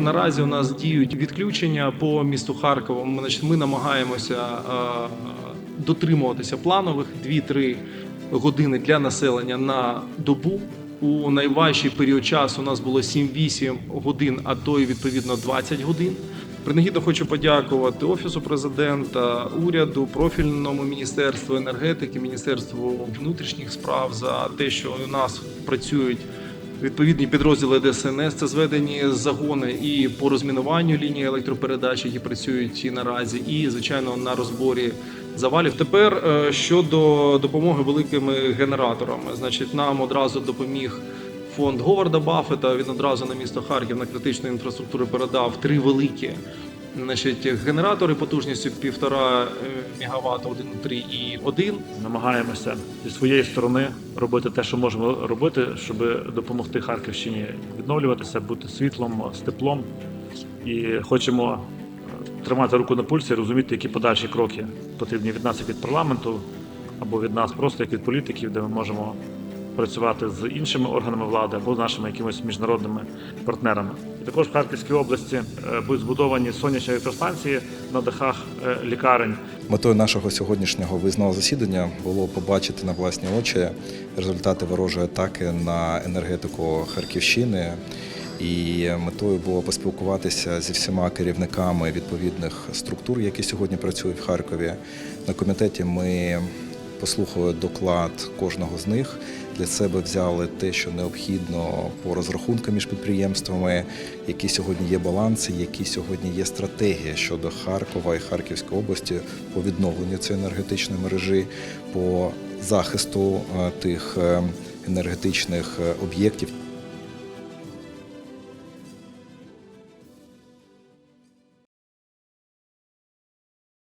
наразі у нас діють відключення по місту Харкову. Ми, значить, ми намагаємося е, дотримуватися планових 2-3 години для населення на добу. У найважчий період часу у нас було 7-8 годин, а то і відповідно 20 годин. Принагідно хочу подякувати Офісу президента, уряду, профільному міністерству енергетики, міністерству внутрішніх справ за те, що у нас працюють відповідні підрозділи ДСНС. Це зведені загони і по розмінуванню лінії електропередач, які працюють і наразі, і звичайно на розборі завалів. Тепер е, щодо допомоги великими генераторами, значить, нам одразу допоміг. Фонд Говарда Баффета він одразу на місто Харків на критичну інфраструктуру передав три великі значить, генератори потужністю півтора е, МВт, 1,3 і 1. Намагаємося зі своєї сторони робити те, що можемо робити, щоб допомогти Харківщині відновлюватися, бути світлом, з теплом. І хочемо е, тримати руку на пульсі, розуміти, які подальші кроки потрібні від нас як від парламенту або від нас просто як від політиків, де ми можемо працювати з іншими органами влади або з нашими якимись міжнародними партнерами. І також в Харківській області е, будуть збудовані сонячні електростанції на дахах е, лікарень. Метою нашого сьогоднішнього виїзного засідання було побачити на власні очі результати ворожої атаки на енергетику Харківщини. І метою було поспілкуватися зі всіма керівниками відповідних структур, які сьогодні працюють в Харкові. На комітеті ми послухали доклад кожного з них. Для себе взяли те, що необхідно по розрахункам між підприємствами, які сьогодні є баланси, які сьогодні є стратегія щодо Харкова і Харківської області по відновленню цієї енергетичної мережі, по захисту е, тих е, енергетичних е, об'єктів.